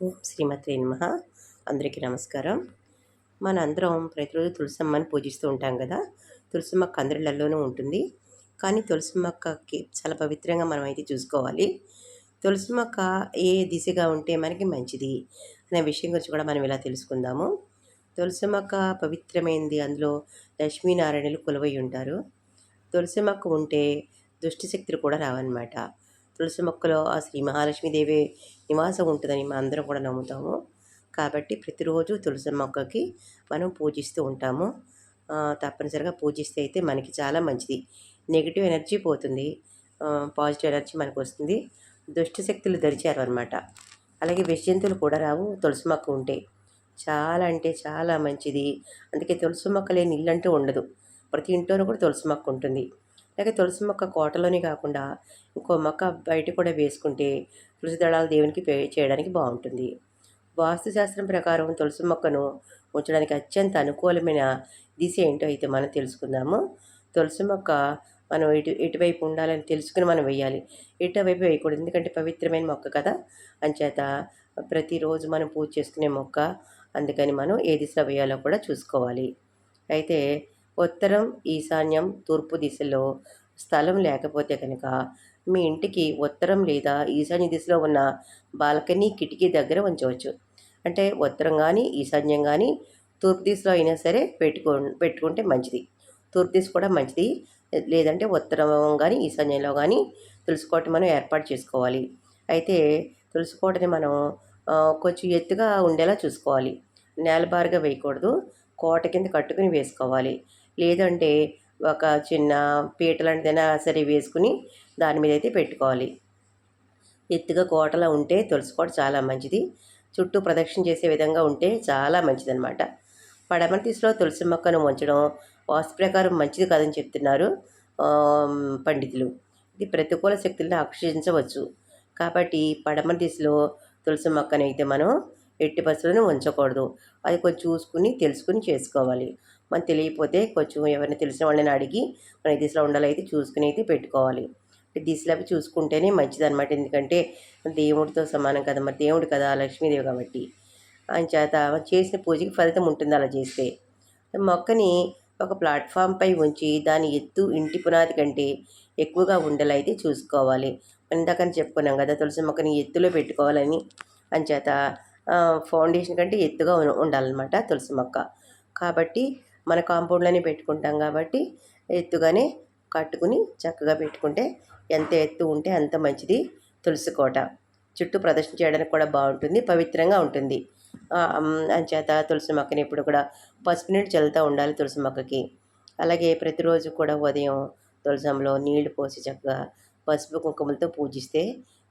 శ్రీమతి నమ. అందరికీ నమస్కారం. మన అందరం ప్రతిరోజు తులసమ్మని పూజిస్తూ ఉంటాం కదా. తులసి మొక్క ఉంటుంది. కానీ తులసి మొక్కకి చాలా పవిత్రంగా మనం అయితే చూసుకోవాలి. తులసి మొక్క ఏ దిశగా ఉంటే మనకి మంచిది అనే విషయం గురించి కూడా మనం ఇలా తెలుసుకుందాము. తులసి మొక్క అందులో లక్ష్మీనారాయణులు కొలువై ఉంటారు. తులసి మొక్క ఉంటే దుష్టిశక్తులు కూడా రావన్నమాట. తులసి మొక్కలో ఆ శ్రీ మహాలక్ష్మీదేవి నివాసం ఉంటుందని మనం అందరం కూడా నమ్ముతాము. కాబట్టి ప్రతిరోజు తులసి మొక్కకి మనం పూజిస్తూ ఉంటాము. తప్పనిసరిగా పూజిస్తే అయితే మనకి చాలా మంచిది. నెగిటివ్ ఎనర్జీ పోతుంది. పాజిటివ్ ఎనర్జీ మనకు వస్తుంది. దుష్ట శక్తులు దరిచారు అనమాట అలాగే విషజంతువులు కూడా రావు. తులసి మొక్క ఉంటే చాలా అంటే చాలా మంచిది. అందుకే తులసి మొక్క లేని ఇల్లు అంటూ ఉండదు. ప్రతి ఇంట్లోనూ కూడా తులసి మొక్క ఉంటుంది. అలాగే తులసి మొక్క కోటలోనే కాకుండా ఇంకో మొక్క బయట కూడా వేసుకుంటే తులసి దళాలు దేవునికి పే చేయడానికి బాగుంటుంది. వాస్తుశాస్త్రం ప్రకారం తులసి మొక్కను ఉంచడానికి అత్యంత అనుకూలమైన దిశ ఏంటో అయితే మనం తెలుసుకుందాము. తులసి మొక్క మనం ఇటు ఇటువైపు ఉండాలని తెలుసుకుని మనం వేయాలి ఇటువైపు వేయకూడదు. ఎందుకంటే పవిత్రమైన మొక్క కదా. అంచేత ప్రతిరోజు మనం పూజ చేసుకునే మొక్క. అందుకని మనం ఏ దిశలో వేయాలో కూడా చూసుకోవాలి. అయితే ఉత్తరం ఈశాన్యం తూర్పు దిశలో స్థలం లేకపోతే కనుక మీ ఇంటికి ఉత్తరం లేదా ఈశాన్య దిశలో ఉన్న బాల్కనీ కిటికీ దగ్గర ఉంచవచ్చు. అంటే ఉత్తరం కానీ ఈశాన్యం కానీ తూర్పు దిశలో అయినా సరే పెట్టుకో పెట్టుకుంటే మంచిది. తూర్పు దిశ కూడా మంచిది. లేదంటే ఉత్తరం కానీ ఈశాన్యంలో కానీ తులసికోట మనం ఏర్పాటు చేసుకోవాలి. అయితే తులసికోటని మనం కొంచెం ఎత్తుగా ఉండేలా చూసుకోవాలి. నేలబారుగా వేయకూడదు. కోట కింద కట్టుకుని వేసుకోవాలి. లేదంటే ఒక చిన్న పీట లాంటిదైనా సరే వేసుకుని దాని మీద అయితే పెట్టుకోవాలి. ఎత్తుగా కోటలా ఉంటే తులసి కోట చాలా మంచిది. చుట్టూ ప్రదక్షిణ చేసే విధంగా ఉంటే చాలా మంచిదన్నమాట. పడమర దిశలో తులసి మొక్కను ఉంచడం వాస్తు ప్రకారం మంచిది కాదని చెప్తున్నారు పండితులు. ఇది ప్రతికూల శక్తులను ఆకర్షించవచ్చు. కాబట్టి పడమర దిశలో తులసి మొక్కను అయితే మనం ఎట్టి పరిస్థితులను ఉంచకూడదు. అది కొంచెం చూసుకుని తెలుసుకుని చేసుకోవాలి. మనం తెలియకపోతే కొంచెం ఎవరిని తెలిసిన వాళ్ళని అడిగి మన దిశలో ఉండాలైతే చూసుకుని అయితే పెట్టుకోవాలి. దిశలు అవి చూసుకుంటేనే మంచిది అనమాట ఎందుకంటే దేవుడితో సమానం కదా మరి. దేవుడు కదా లక్ష్మీదేవి కాబట్టి. అని చేత చేసిన పూజకి ఫలితం ఉంటుంది అలా చేస్తే. మొక్కని ఒక ప్లాట్ఫామ్పై ఉంచి దాని ఎత్తు ఇంటి పునాది కంటే ఎక్కువగా ఉండేలా చూసుకోవాలి. ఇందాకని చెప్పుకున్నాం కదా తులసి మొక్కని ఎత్తులో పెట్టుకోవాలని అంచేత ఫౌండేషన్ కంటే ఎత్తుగా ఉండాలన్నమాట తులసి మొక్క. కాబట్టి మన కాంపౌండ్లోనే పెట్టుకుంటాం కాబట్టి ఎత్తుగానే కట్టుకుని చక్కగా పెట్టుకుంటే ఎంత ఎత్తు ఉంటే అంత మంచిది తులసి కోట. చుట్టూ ప్రదర్శన చేయడానికి కూడా బాగుంటుంది పవిత్రంగా ఉంటుంది. అంచేత తులసి మొక్కని ఎప్పుడు కూడా పసుపు నీళ్ళు చల్లుతూ ఉండాలి తులసి మొక్కకి. అలాగే ప్రతిరోజు కూడా ఉదయం తులసంలో నీళ్ళు పోసి చక్కగా పసుపు కుంకుమలతో పూజిస్తే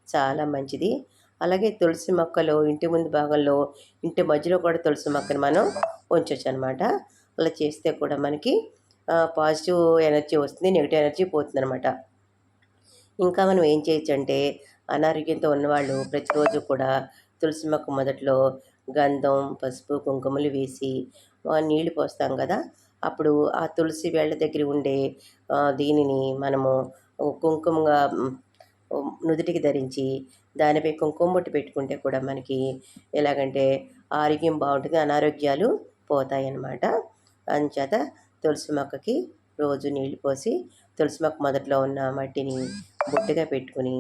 చాలా మంచిది. అలాగే తులసి మొక్కలు ఇంటి ముందు భాగంలో ఇంటి మధ్యలో కూడా తులసి మొక్కను మనం ఉంచవచ్చు అనమాట అలా చేస్తే కూడా మనకి పాజిటివ్ ఎనర్జీ వస్తుంది నెగిటివ్ ఎనర్జీ పోతుంది అనమాట ఇంకా మనం ఏం చేయొచ్చు అంటే అనారోగ్యంతో ఉన్నవాళ్ళు ప్రతిరోజు కూడా తులసి మొక్క మొదట్లో గంధం పసుపు కుంకుమలు వేసి నీళ్ళు పోస్తాం కదా. అప్పుడు ఆ తులసి వేళ్ళ దగ్గర ఉండే దీనిని మనము కుంకుమగా నుదుటికి ధరించి దానిపై కుంకుమ బొట్టు పెట్టుకుంటే కూడా మనకి ఎలాగంటే ఆరోగ్యం బాగుంటుంది అనారోగ్యాలు పోతాయి అన్నమాట అంచేత తులసి మొక్కకి రోజు నీళ్ళు పోసి తులసి మొక్క మొదట్లో ఉన్న మట్టిని బొట్టుగా పెట్టుకుని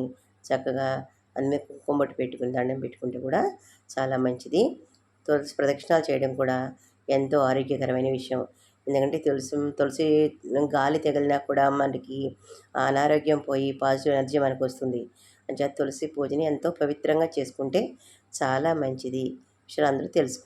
చక్కగా అన్ని కుంకుమొట్టు పెట్టుకుని దండం పెట్టుకుంటే కూడా చాలా మంచిది. తులసి ప్రదక్షిణాలు చేయడం కూడా ఎంతో ఆరోగ్యకరమైన విషయం. ఎందుకంటే తులసి తులసి గాలి తగిలినా కూడా మనకి అనారోగ్యం పోయి పాజిటివ్ ఎనర్జీ మనకు వస్తుంది. అంటే తులసి పూజని ఎంతో పవిత్రంగా చేసుకుంటే చాలా మంచిది. విషయాలు అందరూ తెలుసు